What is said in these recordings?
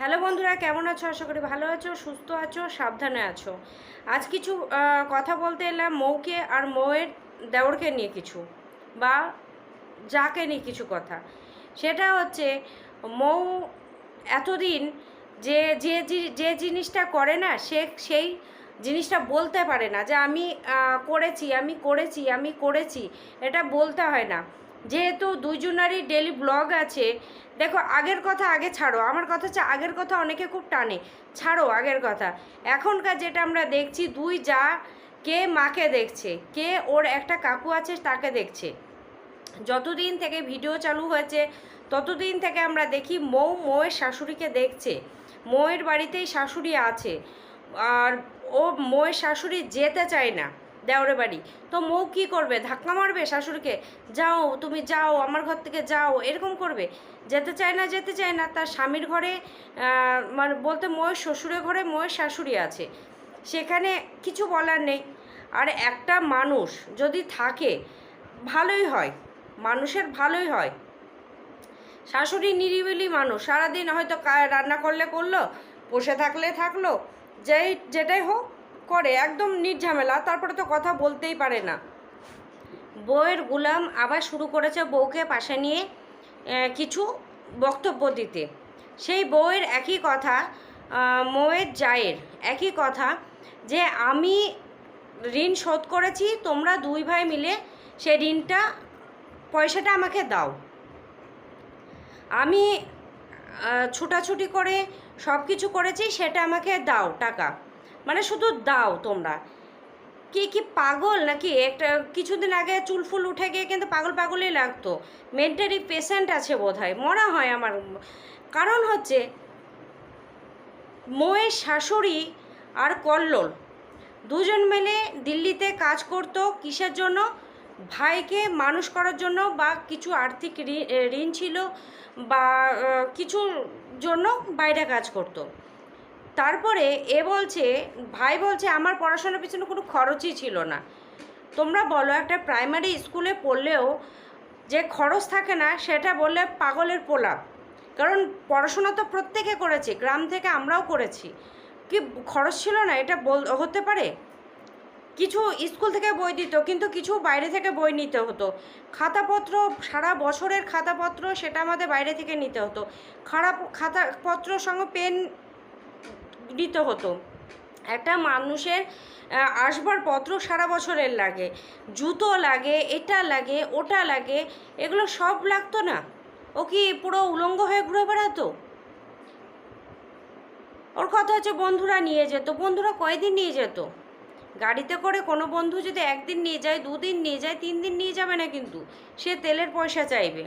Hello বন্ধুরা, কেমন আছো? আশা করি ভালো আছো, সুস্থ আছো, সাবধানে আছো। আজ কিছু কথা বলতে এলাম মৌকে আর মৌয়ের দেওরকে নিয়ে কিছু, বা যাকে নিয়ে কিছু কথা। সেটা হচ্ছে, মৌ এতদিন যে যে যে জিনিসটা করে না, সে সেই জিনিসটা বলতে পারে না যে, আমি করেছি আমি করেছি আমি করেছি, এটা বলতে হয় না। যেহেতু দুইজনারই ডেলি ব্লগ আছে, দেখো আগের কথা আগে ছাড়ো, আমার কথা হচ্ছে আগের কথা অনেকে খুব টানে, ছাড়ো আগের কথা। এখনকার যেটা আমরা দেখছি, দুই যা কে মাকে দেখছে, কে ওর একটা কাকু আছে তাকে দেখছে। যতদিন থেকে ভিডিও চালু হয়েছে, ততদিন থেকে আমরা দেখি মৌ মৌয়ের শাশুড়িকে দেখছে, মৌয়ের বাড়িতেই শাশুড়ি আছে, আর ও মৌয়ের শাশুড়ি যেতে চায় না। দেওরে বাড়ি। তো মৌ কী করবে? ধাক্কা মারবে শাশুড়িকে? যাও, তুমি যাও, আমার ঘর থেকে যাও, এরকম করবে? যেতে চায় না, যেতে চায় না, তার স্বামীর ঘরে মানে বলতে মৌয়ের শ্বশুরের ঘরে মৌয়ের শাশুড়ি আছে। সেখানে কিছু বলার নেই। আর একটা মানুষ যদি থাকে, ভালোই হয়, মানুষের ভালোই হয়। শাশুড়ি নিরিবিলি মানুষ, সারাদিন হয়তো রান্না করলে করল, বসে থাকলে থাকল, যেই, যেটাই হোক করে একদম নির্ঝামেলা তারপরে তো কথা বলতেই পারে না। বউয়ের গুলাম আবার শুরু করেছে বউকে পাশে নিয়ে কিছু বক্তব্য দিতে। সেই বউয়ের একই কথা মৌয়ের জায়ের একই কথা যে, আমি ঋণ শোধ করেছি, তোমরা দুই ভাই মিলে সেই ঋণটা, পয়সাটা আমাকে দাও। আমি ছুটাছুটি করে সব কিছু করেছি, সেটা আমাকে দাও, টাকা। মানে শুধু দাও তোমরা। কি কি পাগল নাকি? একটা কিছুদিন আগে চুলফুল উঠে গিয়ে কিন্তু পাগল পাগলই লাগতো। মেন্টালি পেশেন্ট আছে বোধ হয় মনে হয় আমার। কারণ হচ্ছে মৌয়ের শাশুড়ি আর কল্লোল দুজন মিলে দিল্লিতে কাজ করতো কিসের জন্য? ভাইকে মানুষ করার জন্য বা কিছু আর্থিক ঋণ ছিল বা কিছুর জন্য বাইরে কাজ করতো। তারপরে এ বলছে, ভাই বলছে, আমার পড়াশোনার পিছনে কোনো খরচই ছিল না। তোমরা বলো, একটা প্রাইমারি স্কুলে পড়লেও যে খরচ থাকে না, সেটা বললে পাগলের পোলাপ কারণ পড়াশোনা তো প্রত্যেকে করেছে, গ্রাম থেকে আমরাও করেছি। কি খরচ ছিল না, এটা বল, হতে পারে? কিছু স্কুল থেকে বই দিত, কিন্তু কিছু বাইরে থেকে বই নিতে হতো। খাতাপত্র, সারা বছরের খাতাপত্র সেটা আমাদের বাইরে থেকে নিতে হতো। খারাপ খাতাপত্র সঙ্গে পেন দিতে হতো। একটা মানুষের আহ, আসবাবপত্র সারা বছরের লাগে। জুতো লাগে এটা লাগে ওটা লাগে এগুলো সব লাগতো না। ও কি পুরো উলঙ্গ হয়ে ঘুরে বেড়াতো? ওর কথা হচ্ছে বন্ধুরা নিয়ে যেত। বন্ধুরা কয়দিন নিয়ে যেত? গাড়িতে করে কোনো বন্ধু যদি একদিন নিয়ে যায় দুদিন নিয়ে যায় তিন দিন নিয়ে যাবে না কিন্তু। সে তেলের পয়সা চাইবে।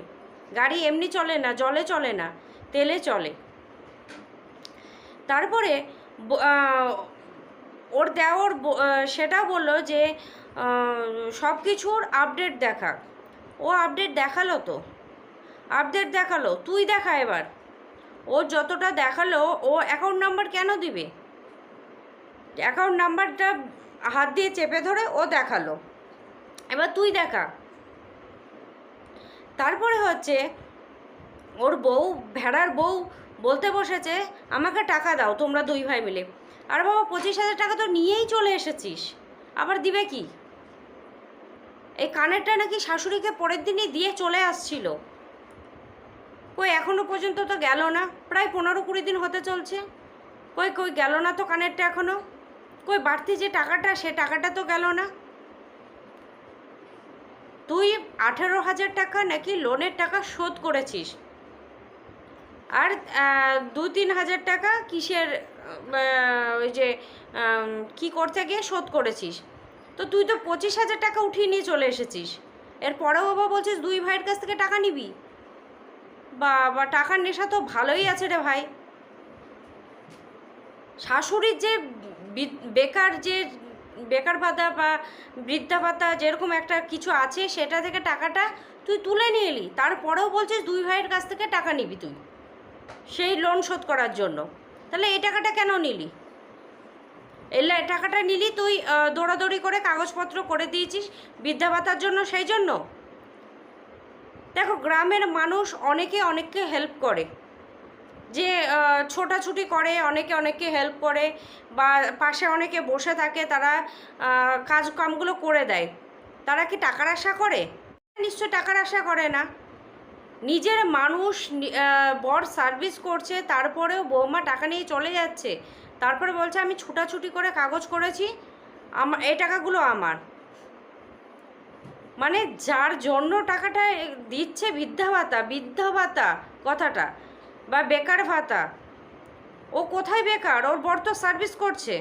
গাড়ি এমনি চলে না জলে চলে না তেলে চলে। তারপরে ওর দেওর ব- সেটা বলল যে সব কিছুর আপডেট দেখা। ও আপডেট দেখাল তো। আপডেট দেখাল। তুই দেখা এবার। ও যতটা দেখাল, ও অ্যাকাউন্ট নাম্বার কেন দিবে? অ্যাকাউন্ট নাম্বারটা হাত দিয়ে চেপে ধরে ও দেখাল। এবার তুই দেখা। তারপরে হচ্ছে, ওর বউ, ভেড়ার বউ বলতে বসেছে, আমাকে টাকা দাও, তোমরা দুই ভাই মিলে। আর বাবা, পঁচিশ হাজার টাকা তো নিয়েই চলে এসেছিস। আবার দিবে কি? এই কানেরটা নাকি শাশুড়িকে পরের দিনই দিয়ে চলে আসছিল। কই, এখনও পর্যন্ত তো গেল না। প্রায় পনেরো কুড়ি দিন হতে চলছে। কই কই, গেল না তো কানেরটা এখনও? কই, বাড়তি যে টাকাটা, সে টাকাটা তো গেল না। তুই আঠেরো হাজার টাকা নাকি লোনের টাকা শোধ করেছিস? আর দু তিন হাজার টাকা কিসের ওই যে কি করতে গিয়ে শোধ করেছিস? তো তুই তো পঁচিশ হাজার টাকা উঠিয়ে নিয়ে চলে এসেছিস। এরপরেও বাবা বলছিস দুই ভাইয়ের কাছ থেকে টাকা নিবি? বা টাকার নেশা তো ভালোই আছে রে ভাই। শাশুড়ির যে বেকার যে, বেকার ভাতা বা বৃদ্ধা ভাতা যেরকম একটা কিছু আছে সেটা থেকে টাকাটা তুই তুলে নিয়ে এলি। তারপরেও বলছিস দুই ভাইয়ের কাছ থেকে টাকা নিবি তুই। সেই লোন শোধ করার জন্য। তাহলে এই টাকাটা কেন নিলি? এই টাকাটা নিলি তুই দৌড়াদৌড়ি করে কাগজপত্র করে দিয়েছিস ভাতার জন্য সেই জন্য? দেখো গ্রামের মানুষ অনেকে অনেককে হেল্প করে। যে ছোটাছুটি করে অনেকে অনেককে হেল্প করে বা পাশে অনেকে বসে থাকে তারা আহ, কাজ কামগুলো করে দেয়। তারা কি টাকার আশা করে? নিশ্চয় টাকার আশা করে না। নিজের মানুষ বর সার্ভিস করছে, তারপরেও বৌমা টাকা নিয়ে চলে যাচ্ছে। তারপরে বলছে, আমি ছুটাছুটি করে কাগজ করেছি আমার এই টাকাগুলো আমার। মানে যার জন্য টাকাটা দিচ্ছে বৃদ্ধা ভাতা বৃদ্ধা ভাতা কথাটা, বা বেকার ভাতা, ও কোথায় বেকার? ওর বর তো সার্ভিস করছে।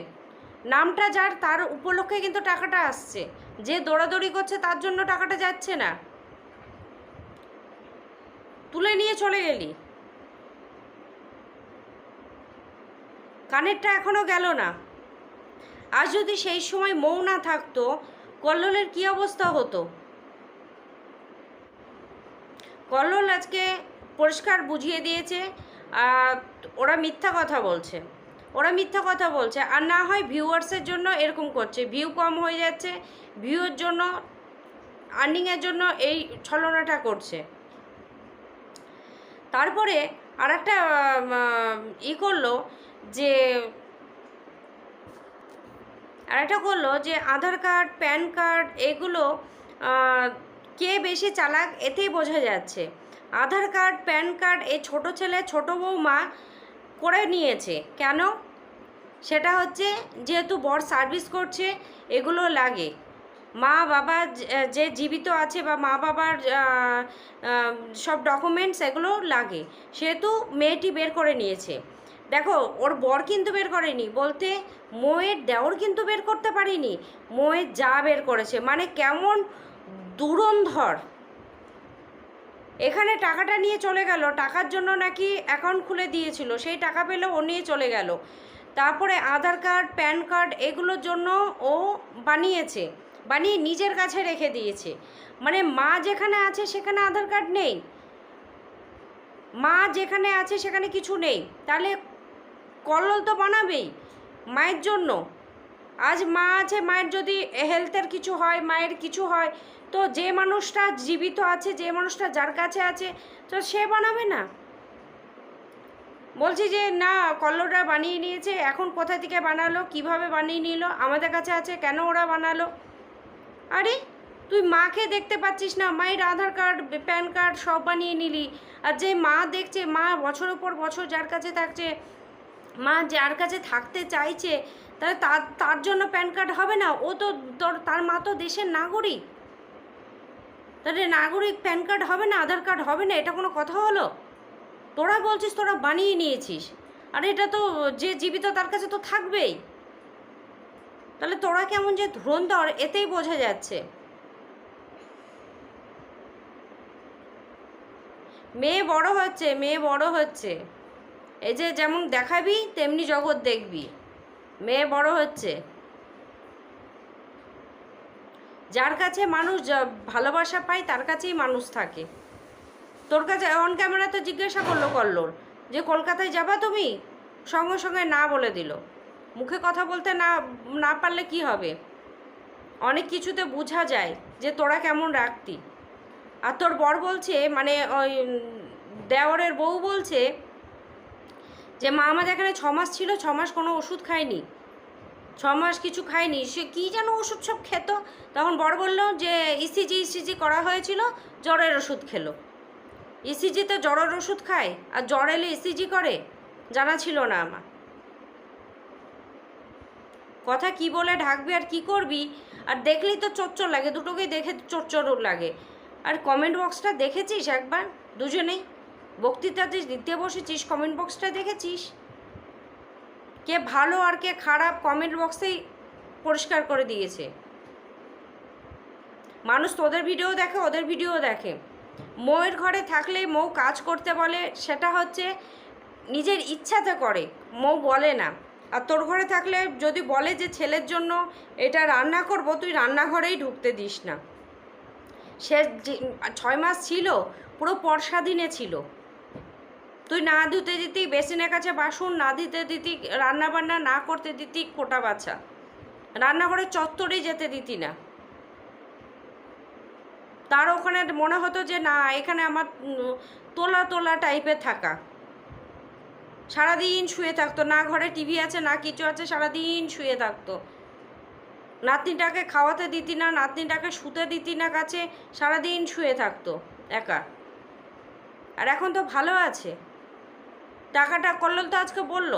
নামটা যার, তার উপলক্ষে কিন্তু টাকাটা আসছে। যে দৌড়াদৌড়ি করছে, তার জন্য টাকাটা যাচ্ছে না। তুলে নিয়ে চলে গেলি কানেরটা এখনও গেল না। আজ যদি সেই সময় মৌ না থাকতো, কল্লোলের কি অবস্থা হতো? কল্লোল আজকে পরিষ্কার বুঝিয়ে দিয়েছে ওরা মিথ্যা কথা বলছে। ওরা মিথ্যা কথা বলছে, আর না হয় ভিউয়ার্সের জন্য এরকম করছে। ভিউ কম হয়ে যাচ্ছে ভিউয়ের জন্য, আর্নিংয়ের জন্য এই ছলনাটা করছে। তারপরে আর একটা ই করল যে আর একটা করল যে আধার কার্ড, প্যান কার্ড এগুলো কে বেশি চালাক এতেই বোঝা যাচ্ছে। আধার কার্ড, প্যান কার্ড এই ছোট ছেলে, ছোট বৌমা করে নিয়েছে। কেন? সেটা হচ্ছে যেহেতু বর সার্ভিস করছে, এগুলো লাগে। মা বাবা যে- জীবিত আছে বা মা বাবার সব ডকুমেন্টস এগুলো লাগে। সেহেতু মেয়েটি বের করে নিয়েছে। দেখো, ওর বর কিন্তু বের করেনি। বলতে মোয়ের দেওর কিন্তু বের করতে পারিনি। মোয়ের যা বের করেছে। মানে কেমন দুরন্ধর। এখানে টাকাটা নিয়ে চলে গেল। টাকার জন্য নাকি অ্যাকাউন্ট খুলে দিয়েছিল। সেই টাকা পেলে ও নিয়ে চলে গেল। তারপরে আধার কার্ড প্যান কার্ড এগুলোর জন্য ও বানিয়েছে। বানিয়ে নিজের কাছে রেখে দিয়েছে। মানে মা যেখানে আছে সেখানে আধার কার্ড নেই। মা যেখানে আছে সেখানে কিছু নেই। তাহলে কল্লোল তো বানাবেই মায়ের জন্য। আজ মা আছে, মায়ের যদি হেলথের কিছু হয়, মায়ের কিছু হয়, তো যে মানুষটা জীবিত আছে, যে মানুষটা যার কাছে আছে, তো সে বানাবে না। বলছি যে, না কল্লোরা বানিয়ে নিয়েছে, এখন কোথা থেকে বানালো, কীভাবে বানিয়ে নিল, আমাদের কাছে আছে, কেন ওরা বানালো? আরে, তুই মাকে দেখতে পাচ্ছিস না? মায়ের আধার কার্ড, প্যান কার্ড সব বানিয়ে নিলি। আর যে মা দেখছে, মা বছরের পর বছর যার কাছে থাকছে, মা যার কাছে থাকতে চাইছে, তাহলে তার তার জন্য প্যান কার্ড হবে না? ও তো তোর, তার মা তো দেশের নাগরিক। তাহলে নাগরিক প্যান কার্ড হবে না, আধার কার্ড হবে না, এটা কোনো কথা হলো? তোরা বলছিস তোরা বানিয়ে নিয়েছিস। আর, এটা তো যে জীবিত তার কাছে তো থাকবেই। তাহলে তোরা কেমন যে ধুরন্ধর এতেই বোঝা যাচ্ছে। মেয়ে বড় হচ্ছে, মেয়ে বড় হচ্ছে। এই যে যেমন দেখাবি, তেমনি জগৎ দেখবি। মেয়ে বড় হচ্ছে। যার কাছে মানুষ ভালোবাসা পায়, তার কাছেই মানুষ থাকে। তোর কাছে অন ক্যামেরা তো জিজ্ঞাসা করল কল্লোর যে কলকাতায় যাবা তুমি? সঙ্গে সঙ্গে না বলে দিল। মুখে কথা বলতে না না পারলে কি হবে? অনেক কিছুতে বোঝা যায় যে তোরা কেমন রাখতি আর তোর বর বলছে মানে ওই দেওরের বউ বলছে যে মা আমাদের এখানে ছ মাস ছিল ছ মাস কোনো ওষুধ খায়নি। ছ মাস কিছু খায়নি। সে কী যেন ওষুধ সব খেত? তখন বড় বলল যে, ইসিজি ইসিজি করা হয়েছিল, জ্বরের ওষুধ খেলো। ইসিজিতে জ্বরের ওষুধ খায়, আর জ্বর এলে ইসিজি করে? জানা ছিল না আমার। কথা কি বলে ঢাকবি আর কি করবি? আর দেখলেই তো চোরচোর লাগে, দুটোকেই দেখে চোরচোর লাগে। আর কমেন্ট বক্সটা দেখেছিস একবার? দুজনেই। বক্তৃতা বক্তৃতাতে দিতে বসেছিস কমেন্ট বক্সটা দেখেছিস? কে ভালো আর কে খারাপ কমেন্ট বক্সেই পরিষ্কার করে দিয়েছে। মানুষ তোদের ভিডিও দেখে, ওদের ভিডিও দেখে। মৌয়ের ঘরে থাকলে মৌ কাজ করতে বলে, সেটা হচ্ছে নিজের ইচ্ছাতে করে, মৌ বলে না। আর তোর ঘরে থাকলে যদি বলে যে ছেলের জন্য এটা রান্না করব, তুই রান্নাঘরেই ঢুকতে দিস না। সে ছয় মাস ছিল, পুরো পরশাদিনে ছিল। তুই না ধুতে দিতি, বেসিনের কাছে বাসন না দিতে দিতি, রান্নাবান্না না করতে দিতি কোটা বাচ্চা রান্নাঘরে চত্বরেই যেতে দিতি না। তার ওখানে মনে হতো যে, না, এখানে আমার তোলা তোলা টাইপের থাকা। সারাদিন শুয়ে থাকতো। না ঘরে টিভি আছে, না কিছু আছে, সারাদিন শুয়ে থাকতো। নাতনিটাকে খাওয়াতে দিতি না, নাতনিটাকে শুতে দিতি না কাছে, সারাদিন শুয়ে থাকতো একা। আর এখন তো ভালো আছে। টাকাটা কল্লোল তো আজকে বলল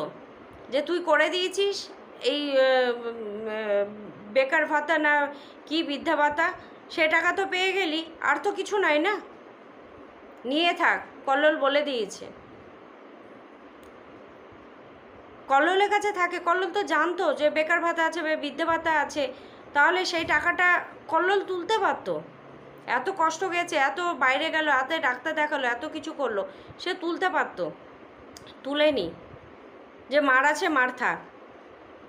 যে, তুই করে দিয়েছিস এই বেকার ভাতা না কি বৃদ্ধা ভাতা? সে টাকা তো পেয়ে গেলি, আর তো কিছু নাই না? নিয়ে থাক। কল্লোল বলে দিয়েছে। কল্লোলের কাছে থাকে, কল্লোল তো জানতো যে বেকার ভাতা আছে বৃদ্ধা ভাতা আছে, তাহলে সেই টাকাটা কল্লোল তুলতে পারতো। এত কষ্ট গেছে, এত বাইরে গেল এত ডাক্তার দেখাল, এত কিছু করল, সে তুলতে পারতো। তুলেনি যে মার আছে, মার থাক।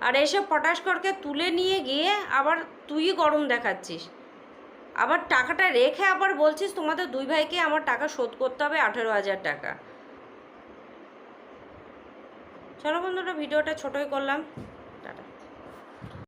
আর এসে পটাশ করকে তুলে নিয়ে গিয়ে আবার তুই গরম দেখাচ্ছিস। আবার টাকাটা রেখে আবার বলছিস, তোমাদের দুই ভাইকে আমার টাকা শোধ করতে হবে আঠেরো হাজার টাকা। চলো বন্ধুরা ভিডিওটা ছোটোই করলাম।